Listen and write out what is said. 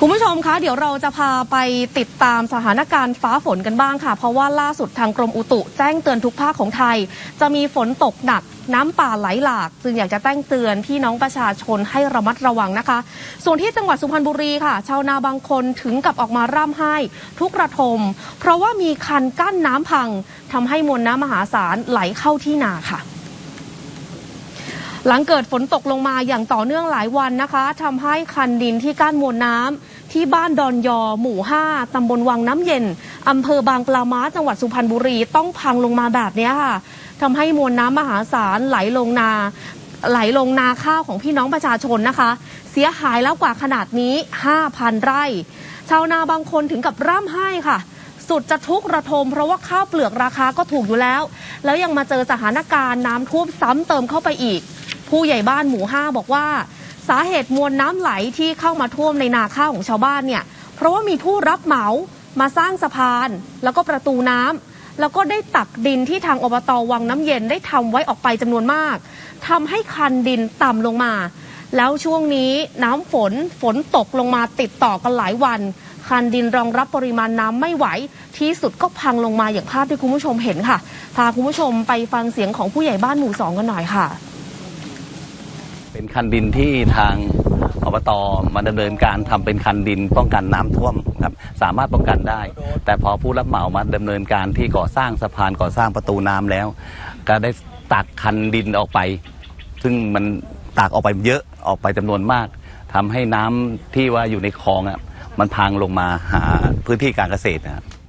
คุณผู้ชมคะเดี๋ยวเราจะพาไปติดตามสถานการณ์ฟ้าฝนกันบ้างค่ะ เพราะว่าล่าสุดทางกรมอุตุแจ้งเตือนทุกภาคของไทย จะมีฝนตกหนักน้ำป่าไหลหลาก จึงอยากจะแจ้งเตือนพี่น้องประชาชนให้ระมัดระวังนะคะ ส่วนที่จังหวัดสุพรรณบุรีค่ะ ชาวนาบางคนถึงกับออกมาร่ำไห้ ทุกระทม เพราะว่ามีคันกั้นน้ำพังทำให้มวลน้ำมหาศาลไหลเข้าที่นาค่ะ หลังเกิดฝนตกลงมาอย่างต่อเนื่องหลายวันนะคะทำให้คันดินที่กั้นมวลน้ำที่บ้านดอนยอ หมู่ 5ตำบลวังน้ำเย็นอำเภอบางปลาม้าจังหวัดสุพรรณบุรีต้องพังลงมาแบบนี้ค่ะทำให้มวลน้ำมหาศาลไหลลงนาไหลลงนาข้าวของพี่น้องประชาชนนะคะ เสียหายแล้วกว่าขนาดนี้ 5,000 ไร่ ชาวนาบางคนถึงกับร่ำไห้ค่ะ สุดจะทุกข์ระทม เพราะว่าข้าวเปลือกราคาก็ถูกอยู่แล้ว แล้วยังมาเจอสถานการณ์น้ำท่วมซ้ำเติมเข้าไปอีก ผู้ใหญ่บ้านหมู่ห้าบอกว่า สาเหตุมวลน้ำไหลที่เข้ามาท่วมในนาข้าวของชาวบ้านเนี่ย เพราะว่ามีผู้รับเหมามาสร้างสะพาน แล้วก็ประตูน้ำแล้วก็ได้ตักดินที่ทางอบตวังน้ำเย็นได้ทำไว้ออกไปจำนวนมากทำให้คันดินต่ำลงมา แล้วช่วงนี้น้ำฝนฝนตกลงมาติดต่อกันหลายวัน คันดินรองรับปริมาณน้ำไม่ไหว ที่สุดก็พังลงมาอย่างภาพที่คุณผู้ชมเห็นค่ะ พาคุณผู้ชมไปฟังเสียงของผู้ใหญ่บ้านหมู่สองกันหน่อยค่ะ เป็นคันดินที่ทางอบตมาดำเนินการทำเป็นคันดินป้องกันน้ำท่วมครับสามารถป้องกันได้ แต่พอผู้รับเหมามาดำเนินการที่ก่อสร้างสะพานก่อสร้างประตูน้ำแล้ว ก็ได้ตักคันดินออกไป ซึ่งมันตักออกไปเยอะออกไปจำนวนมากทำให้น้ำที่ว่าอยู่ในคลองอะมันพังลงมาหาพื้นที่การเกษตรนะครับ